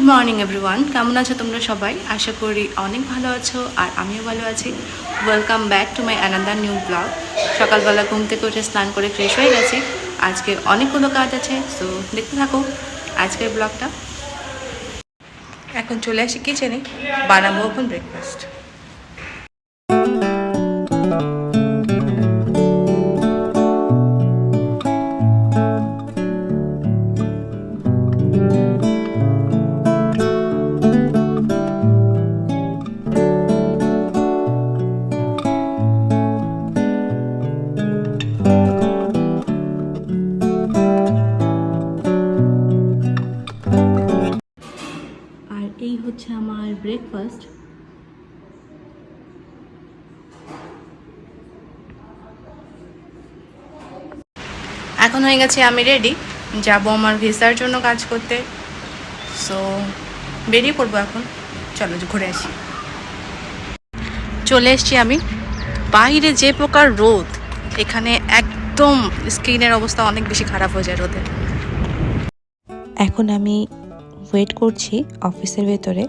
Good morning everyone কেমন আছো তোমরা সবাই? আশা করি অনেক ভালো আছো আর আমিও ভালো আছি। Welcome back to my another new blog সকালবেলা ঘুম থেকে উঠে স্নান করে ফ্রেশ হয়ে গেছি। আজকে অনেকগুলো কাজ আছে সো দেখতে থাকো আজকের ব্লগটা এখন চলে আসি কিচেনে বানাবো এখন ব্রেকফাস্ট এই হচ্ছে আমার ব্রেকফাস্ট এখন হয়ে গেছে, আমি রেডি যাব আমার ভিসার জন্য কাজ করতে। সো বেরিয়ে পড়ব এখন। চলো, ঘুরে আসি। চলে এসছি আমি বাইরে যে প্রকার রোদ, এখানে একদম স্কিনের অবস্থা অনেক বেশি খারাপ হয়ে যায় রোদে। এখন আমি ওয়েট করছি অফিসের ভেতরে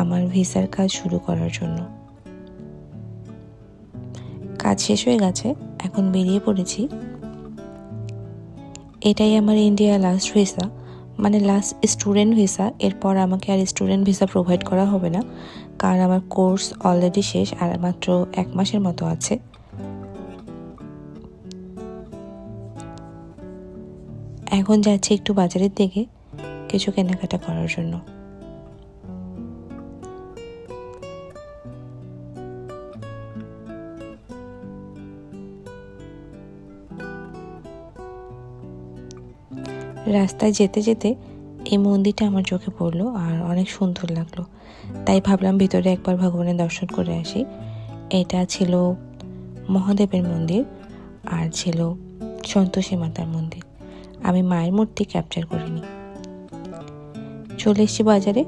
আমার ভিসার কাজ শুরু করার জন্য। কাজ শেষ হয়ে গেছে, এখন বেরিয়ে পড়েছি। এটাই আমার ইন্ডিয়া লাস্ট ভিসা মানে লাস্ট স্টুডেন্ট ভিসা এরপর আমাকে আর স্টুডেন্ট ভিসা প্রোভাইড করা হবে না, কারণ আমার কোর্স অলরেডি শেষ আর মাত্র এক মাসের মতো আছে। এখন যাচ্ছি একটু বাজারের দিকে কিছু কেনাকাটা করার জন্য। রাস্তায় যেতে যেতে এই মন্দিরটা আমার চোখে পড়ল আর অনেক সুন্দর লাগল। তাই ভাবলাম ভিতরে একবার ভগবানের দর্শন করে আসি। এটা ছিল মহাদেবের মন্দির আর ছিল সন্তোষী মাতার মন্দির। আমি মায়ের মূর্তি ক্যাপচার করিনি। চলে এসেছি বাজারে,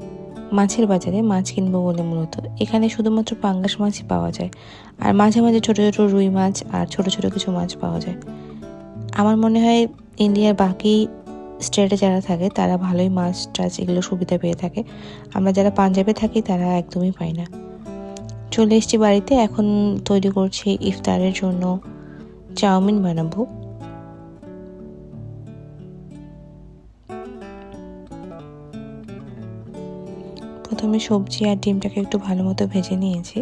মাছের বাজারে মাছ কিনবো বলে মূলত। এখানে শুধুমাত্র পাঙ্গাস মাছই পাওয়া যায়, আর মাঝে মাঝে ছোট ছোট রুই মাছ আর ছোট ছোট কিছু মাছ পাওয়া যায়। আমার মনে হয় ইন্ডিয়ার বাকি স্টেটে যারা থাকে, তারা ভালোই মাছ টাছ এগুলো সুবিধা পেয়ে থাকে। আমরা যারা পাঞ্জাবে থাকি, তারা একদমই পাই না। চলে এসেছি বাড়িতে, এখন তৈরি করছি ইফতারের জন্য চাউমিন বানাবো। প্রথমে সবজি আর ডিমটাকে একটু ভালো মতো ভেজে নিয়েছি।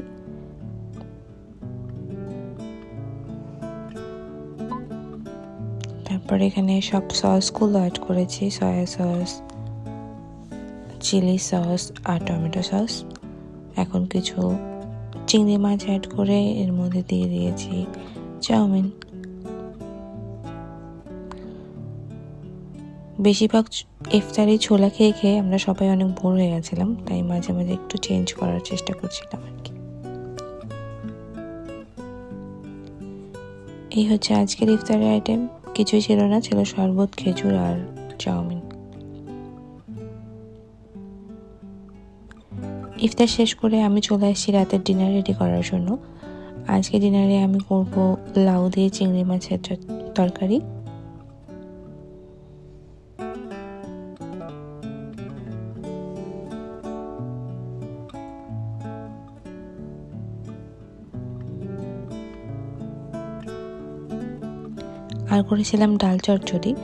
তারপর এখানে সব সসগুলো অ্যাড করেছি সয়া সস চিলি সস আর টমেটো সস এখন কিছু চিংড়ি মাছ অ্যাড করে এর মধ্যে দিয়ে দিয়েছি, চাউমিন। বেশিরভাগ ইফতারি ছোলা খেয়ে খেয়ে আমরা সবাই অনেক বোর হয়ে গেছিলাম, তাই মাঝে মাঝে একটু চেঞ্জ করার চেষ্টা করছিলাম আর কি। এই হচ্ছে আজকের ইফতারের আইটেম কিছুই ছিল না, ছিল শরবত, খেজুর আর চাউমিন। ইফতার শেষ করে আমি চলে আসছি রাতের ডিনার রেডি করার জন্য। আজকে ডিনারে আমি করব লাউ দিয়ে চিংড়ি মাছের তরকারি। আর করেছিলাম ডাল চচ্চড়ি।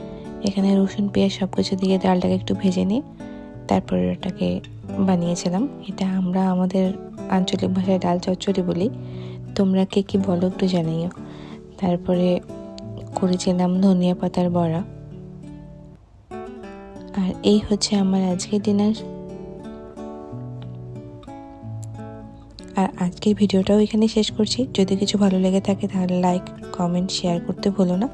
এখানে রসুন, পেঁয়াজ সব কিছু দিয়ে ডালটাকে একটু ভেজে নিয়ে তারপরে ওটাকে বানিয়েছিলাম। এটা আমরা আমাদের আঞ্চলিক ভাষায় ডাল চচ্চড়ি বলি। তোমরা কে কী বলো একটু জানাইও তারপরে করেছিলাম ধনিয়া পাতার বড়া। আর এই হচ্ছে আমার আজকের ডিনার। আর আজকের ভিডিওটাও এখানে শেষ করছি। যদি কিছু ভালো লেগে থাকে তাহলে লাইক, কমেন্ট, শেয়ার করতে ভুলো না।